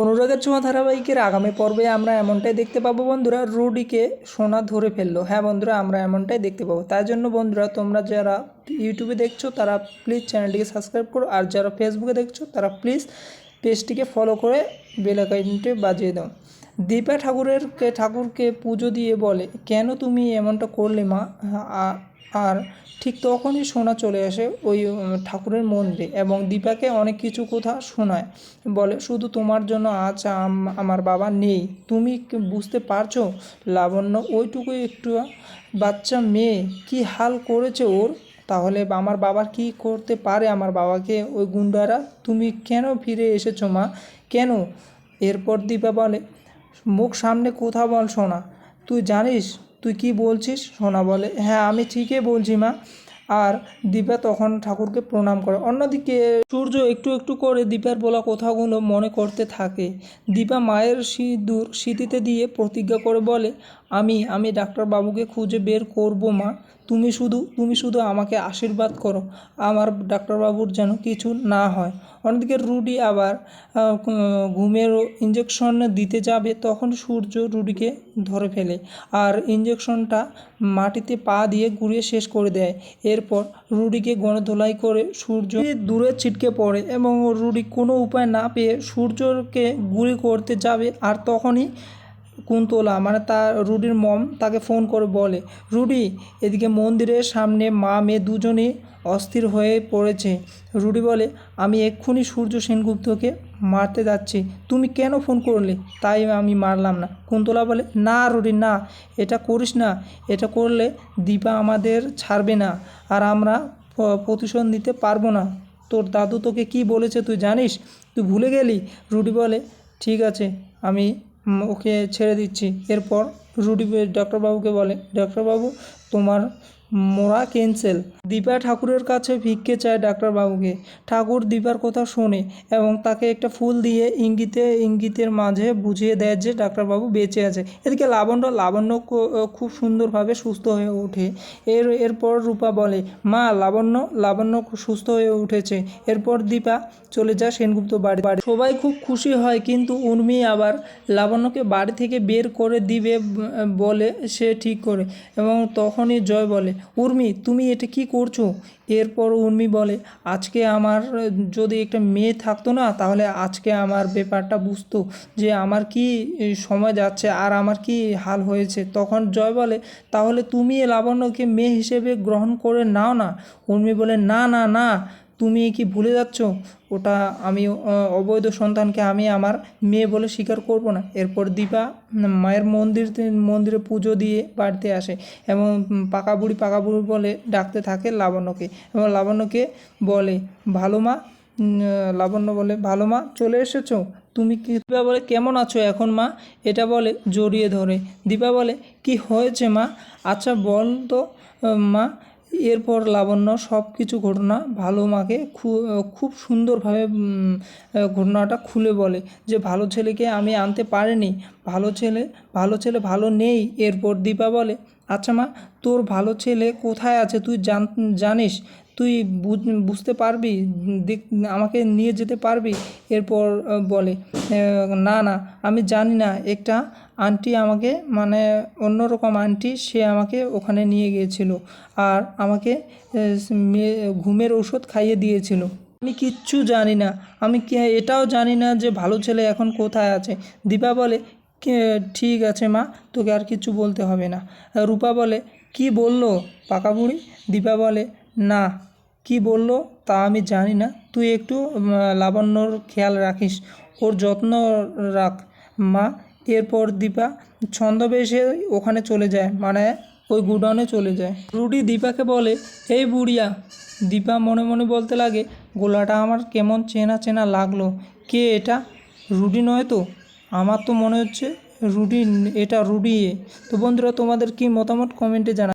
অনুরাগের ছোঁয়া ধারাবাহিকের আগামী পর্বে আমরা এমনটাই দেখতে পাবো বন্ধুরা, রুডিকে সোনা ধরে ফেলল। হ্যাঁ বন্ধুরা, আমরা এমনটাই দেখতে পাবো। তাই জন্য বন্ধুরা, তোমরা যারা ইউটিউবে দেখছ, তারা প্লিজ চ্যানেলটিকে সাবস্ক্রাইব করো। আর যারা ফেসবুকে দেখছ, তারা প্লিজ পেজটিকে ফলো করে বেল আইকনটি বাজিয়ে দাও। দীপা ঠাকুরের কে ঠাকুরকে পুজো দিয়ে বলে, কেন তুমি এমনটা করলে মা? আর ঠিক তখনই শোনা চলে আসে ওই ঠাকুরের মন্দিরে এবং দীপাকে অনেক কিছু কথা শোনায়। বলে, শুধু তোমার জন্য আজ আম- আমার বাবা নেই। তুমি বুঝতে পারছ? লাবণ্য ওইটুকু একটু বাচ্চা মেয়ে। কি হাল করেছে ওর? তাহলে আমার বাবার কি করতে পারে? আমার বাবাকে ওই গুন্ডারা, তুমি কেন ফিরে এসেছ মা? কেন? এরপর দীপা বলে মুখ সামনে কোথাও বল সোনা। তুই জানিস, তুই কি বলছিস? সোনা বলে হ্যাঁ আমি ঠিকই বলছি মা। আর দীপা তখন ঠাকুরকে প্রণাম করে। অন্যদিকে সূর্য একটু একটু করে দীপার বলা কথাগুলো মনে করতে থাকে। দীপা মায়ের সিঁদুর স্মৃতিতে দিয়ে প্রতিজ্ঞা করে বলে আমি আমি ডাক্তারবাবুকে খুঁজে বের করব, মা। তুমি শুধু তুমি শুধু আমাকে আশীর্বাদ করো। আমার ডাক্তারবাবুর যেন কিছু না হয়। অন্যদিকে রুডি আবার ঘুমের ইঞ্জেকশন দিতে যাবে, তখন সূর্য রুডিকে ধরে ফেলে আর ইঞ্জেকশনটা মাটিতে পা দিয়ে গুঁড়িয়ে শেষ করে দেয়। এরপর রুডিকে গণধোলাই করে সূর্য দূরে ছিটকে পড়ে এবং রুডি কোনো উপায় না পেয়ে সূর্যকে গুলি করতে যাবে আর তখনই কুন্তলা মানে তার রুডির মম তাকে ফোন করে বলে, রুডি, এদিকে মন্দিরের সামনে মা মেয়ে দুজনেই অস্থির হয়ে পড়েছে। রুডি বলে, আমি এক্ষুনি সূর্য সেনগুপ্তকে মারতে যাচ্ছি। তুমি কেন ফোন করলে? তাই আমি মারলাম না। কুন্তলা বলে, না রুডি, না, এটা করিস না। এটা করলে দীপা আমাদের ছাড়বে না আর আমরা প্রতিশোধ নিতে পারব না। তোর দাদু তোকে কি বলেছে তুই জানিস? তুই ভুলে গেলি? রুডি বলে, ঠিক আছে, আমি ওকে ছেড়ে দিচ্ছি। এরপর রুডি ডাক্তারবাবুকে বলে, ডাক্তারবাবু, তোমার মোরা ক্যান্সেল দীপা ঠাকুরের কাছে ভিক্ষে চায় ডাক্তারবাবুকে। ঠাকুর দীপার কথা শোনে এবং তাকে একটা ফুল দিয়ে ইঙ্গিতে, ইঙ্গিতের মাঝে বুঝিয়ে দেয় যে ডাক্তারবাবু বেঁচে আছে। এদিকে লাবণ্য লাবণ্য খুব সুন্দরভাবে সুস্থ হয়ে ওঠে। এর, এরপর রূপা বলে, মা, লাবণ্য লাবণ্য সুস্থ হয়ে উঠেছে। এরপর দীপা চলে যায় সেনগুপ্ত বাড়ি বাড়ি। সবাই খুব খুশি হয়, কিন্তু উর্মি আবার লাবণ্যকে বাড়ি থেকে বের করে দিবে বলে, সে ঠিক করে। এবং তখনই জয় বলে, উর্মি, তুমি এটা কি করছ? এরপর উর্মি বলে, আজকে আমার, যদি একটা মেয়ে থাকতো না, তাহলে আজকে আমার ব্যাপারটা বুঝতো যে আমার কি সময় যাচ্ছে আর আমার কি হাল হয়েছে। তখন জয় বলে, তাহলে তুমি লাবণ্যকে মেয়ে হিসেবে গ্রহণ করে নাও না? উর্মি বলে, না না না তুমি কি ভুলে যাচ্ছ? ওটা আমি অবৈধ সন্তানকে আমি আমার মেয়ে বলে স্বীকার করব না। এরপর দীপা মায়ের মন্দির, মন্দিরে পুজো দিয়ে বাড়িতে আসে এবং পাকা বুড়ি পাকা বুড়ি বলে ডাকতে থাকে লাবণ্যকে এবং লাবণ্যকে বলে, ভালো মা লাবণ্য বলে, ভালো মা, চলে এসেছ? তুমি কি দীপা বলে, কেমন আছো এখন মা? এটা বলে, জড়িয়ে ধরে। দীপা বলে, কি হয়েছে মা? আচ্ছা বল তো মা এরপর লাবণ্য সব কিছু ঘটনা ভালো মাকে খুব সুন্দরভাবে ঘটনাটা খুলে বলে যে ভালো ছেলেকে আমি আনতে পারিনি, ভালো ছেলে ভালো ছেলে ভালো নেই। এরপর দীপা বলে আচ্ছা মা, তোর ভালো ছেলে কোথায় আছে তুই জান, জানিস? তুই বুঝ- বুঝতে পারবি? আমাকে নিয়ে যেতে পারবি? এরপর বলে না না, আমি জানি না। একটা আন্টি আমাকে মানে অন্যরকম আন্টি, সে আমাকে ওখানে নিয়ে গিয়েছিল আর আমাকে ঘুমের ওষুধ খাইয়ে দিয়েছিল। আমি কিচ্ছু জানি না। আমি এটাও জানি না যে ভালো ছেলে এখন কোথায় আছে। দীপা বলে "কে- ঠিক আছে মা, তোকে আর কিছু বলতে হবে না। রূপা বলে, কি বলল? পাকা বুড়ি? দীপা বলে, না। কি বলল? তা আমি জানি না। তুই একটু লাবণ্যর খেয়াল রাখিস। ওর যত্ন রাখ। মা, এরপর দীপা ছন্দবেশে ওখানে চলে যায়। মানে ওই গুডাউনে চলে যায়। রুডি দীপাকে বলে, এই বুড়িয়া। দীপা মনে মনে বলতে লাগে, গোলাটা আমার কেমন চেনা চেনা লাগল। কে এটা? রুডি নয় তো? আমার তো মনে হচ্ছে রুডি এটা রুডি তো বন্ধুরা তোমাদের কি মতামত কমেন্টে জানা